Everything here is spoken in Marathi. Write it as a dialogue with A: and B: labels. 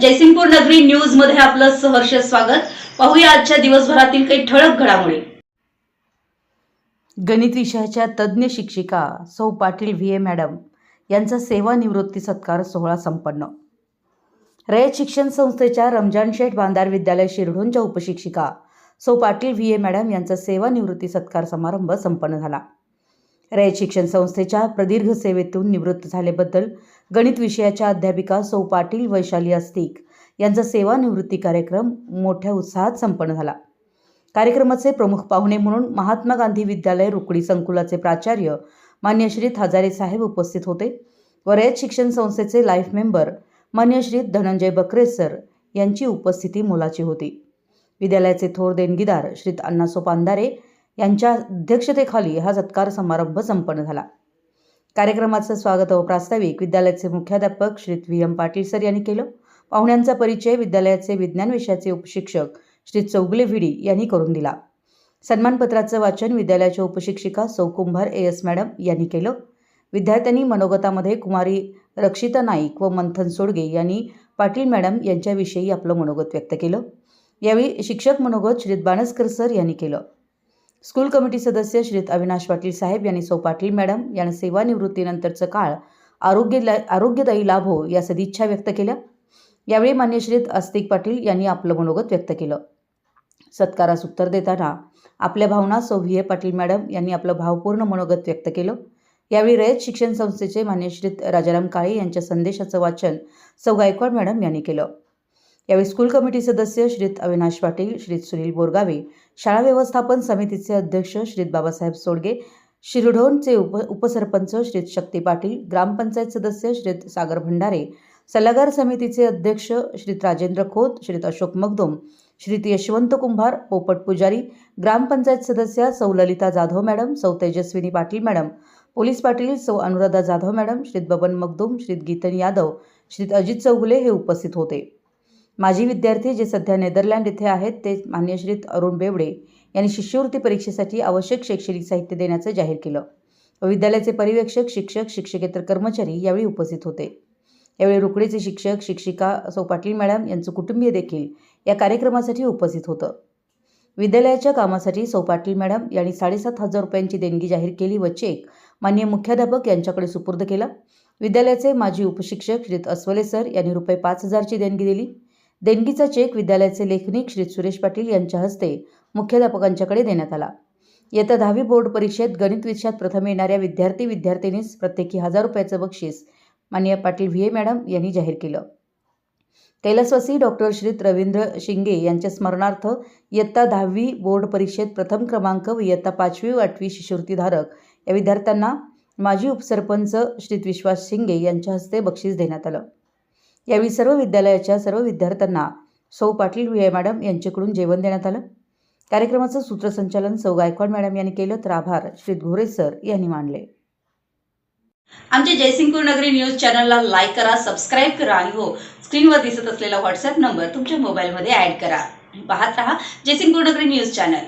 A: जयसिंगपूर नगरी न्यूजमध्ये आपलं सहर्ष स्वागत. पाहूया आजच्या दिवसभरातील काही ठळक घडामोडी.
B: गणित विषयाच्या तज्ज्ञ शिक्षिका सौ पाटील व्ही. ए. मॅडम यांचा सेवानिवृत्ती सत्कार सोहळा संपन्न. रयत शिक्षण संस्थेच्या रमजान शेठ बांधार विद्यालय शिरढोणच्या उपशिक्षिका सौ पाटील व्ही. ए. मॅडम यांचा सेवानिवृत्ती सत्कार समारंभ संपन्न झाला. रयत शिक्षण संस्थेच्या प्रदीर्घ सेवेतून निवृत्त झाल्याबद्दल गणित विषयाच्या अध्यापिका सौ पाटील वैशाली अस्तिक यांचा सेवानिवृत्ती कार्यक्रम मोठ्या उत्साहात संपन्न झाला. कार्यक्रमाचे प्रमुख पाहुणे म्हणून महात्मा गांधी विद्यालय रुकडी संकुलाचे प्राचार्य मान्य श्री हजारे साहेब उपस्थित होते व रयत शिक्षण संस्थेचे लाईफ मेंबर मान्य श्री धनंजय बकरे सर यांची उपस्थिती मोलाची होती. विद्यालयाचे थोर देणगीदार श्रीत अण्णासो सोपांदारे यांच्या अध्यक्षतेखाली हा सत्कार समारंभ संपन्न झाला. कार्यक्रमाचं स्वागत व प्रास्ताविक विद्यालयाचे मुख्याध्यापक Shri V. M. Patil sir यांनी केलं. पाहुण्यांचा परिचय विद्यालयाचे विज्ञान विषयाचे उपशिक्षक श्री चौगले भिडी यांनी करून दिला. सन्मानपत्राचं वाचन विद्यालयाच्या उपशिक्षिका सौ. कुंभार ए. एस. मॅडम यांनी केलं. विद्यार्थ्यांनी मनोगतामध्ये कुमारी रक्षिता नाईक व मंथन सोडगे यांनी पाटील मॅडम यांच्याविषयी आपलं मनोगत व्यक्त केलं. यावेळी शिक्षक मनोगत श्री बाणस्कर सर यांनी केलं. स्कूल कमिटी सदस्य श्रीत अविनाश पाटील साहेब यांनी सौ पाटील मॅडम यांना सेवानिवृत्तीनंतरचं काळ आरोग्य आरोग्यदायी लाभो हो या सदिच्छा व्यक्त केल्या. यावेळी मान्य श्रीत आस्तिक पाटील यांनी आपलं मनोगत व्यक्त केलं. सत्कारास उत्तर देताना आपल्या भावना सौ व्ही ए पाटील मॅडम यांनी आपलं भावपूर्ण मनोगत व्यक्त केलं. यावेळी रयत शिक्षण संस्थेचे मान्यश्रीत राजाराम काळे यांच्या संदेशाचं वाचन सौ गायकवाड मॅडम यांनी केलं. यावेळी स्कूल कमिटी सदस्य श्रीत अविनाश पाटील श्रीत सुनील बोरगावे शाळा व्यवस्थापन समितीचे अध्यक्ष श्रीत बाबासाहेब सोडगे शिरढोणचे उप उपसरपंच श्रीत शक्ती पाटील ग्रामपंचायत सदस्य श्रीत सागर भंडारे सल्लागार समितीचे अध्यक्ष श्रीत राजेंद्र खोत श्रीत अशोक मगदोम श्रीत यशवंत कुंभार पोपट पुजारी ग्रामपंचायत सदस्या सौ ललिता जाधव मॅडम सौ तेजस्विनी पाटील मॅडम पोलीस पाटील सौ अनुराधा जाधव मॅडम श्रीत बबन मगदुम श्रीत गीतन यादव श्रीत अजित चौगुले हे उपस्थित होते. माजी विद्यार्थी जे सध्या नेदरलँड येथे आहेत ते मान्यश्रीत अरुण बेवडे यांनी शिष्यवृत्ती परीक्षेसाठी आवश्यक शैक्षणिक साहित्य देण्याचं जाहीर केलं. विद्यालयाचे पर्यवेक्षक शिक्षक शिक्षकेतर कर्मचारी यावेळी उपस्थित होते. यावेळी रुकडेचे शिक्षक शिक्षिका सौ पाटील मॅडम यांचं कुटुंबीय देखील या कार्यक्रमासाठी उपस्थित होतं. विद्यालयाच्या कामासाठी सौ पाटील मॅडम यांनी साडेसात हजार रुपयांची देणगी जाहीर केली व चेक मान्य मुख्याध्यापक यांच्याकडे सुपूर्द केला. विद्यालयाचे माजी उपशिक्षक श्रीत अस्वले सर यांनी रुपये पाच हजारची देणगी दिली. देणगीचा चेक विद्यालयाचे लेखनिक श्री सुरेश पाटील यांच्या हस्ते मुख्याध्यापकांच्याकडे देण्यात आला. येत्या दहावी बोर्ड परीक्षेत गणित विषयात प्रथम येणाऱ्या विद्यार्थी विद्यार्थिनीस प्रत्येकी हजार रुपयाचं बक्षीस मान्य पाटील व्ही ए मॅडम यांनी जाहीर केलं. कैलासवासी डॉक्टर श्री रवींद्र शिंगे यांच्या स्मरणार्थ इयत्ता दहावी बोर्ड परीक्षेत प्रथम क्रमांक व इयत्ता पाचवी व आठवी शिष्यवृत्तीधारक या विद्यार्थ्यांना माजी उपसरपंच श्रीत विश्वास शिंगे यांच्या हस्ते बक्षीस देण्यात आलं. यावेळी सर्व विद्यालयाच्या सर्व विद्यार्थ्यांना सौ पाटील व्ही मॅडम यांच्याकडून जेवण देण्यात आलं. कार्यक्रमाचं सूत्रसंचालन सौ गायकवाड मॅडम यांनी केलं तर आभार श्री घोरे सर यांनी मानले.
A: आमच्या जयसिंगपूर नगरी न्यूज चॅनलला लाईक करा सबस्क्राईब करा आणि हो स्क्रीनवर दिसत असलेला व्हॉट्सअप नंबर तुमच्या मोबाईलमध्ये ऍड करा. पाहत रहा जयसिंगपूर नगरी न्यूज चॅनल.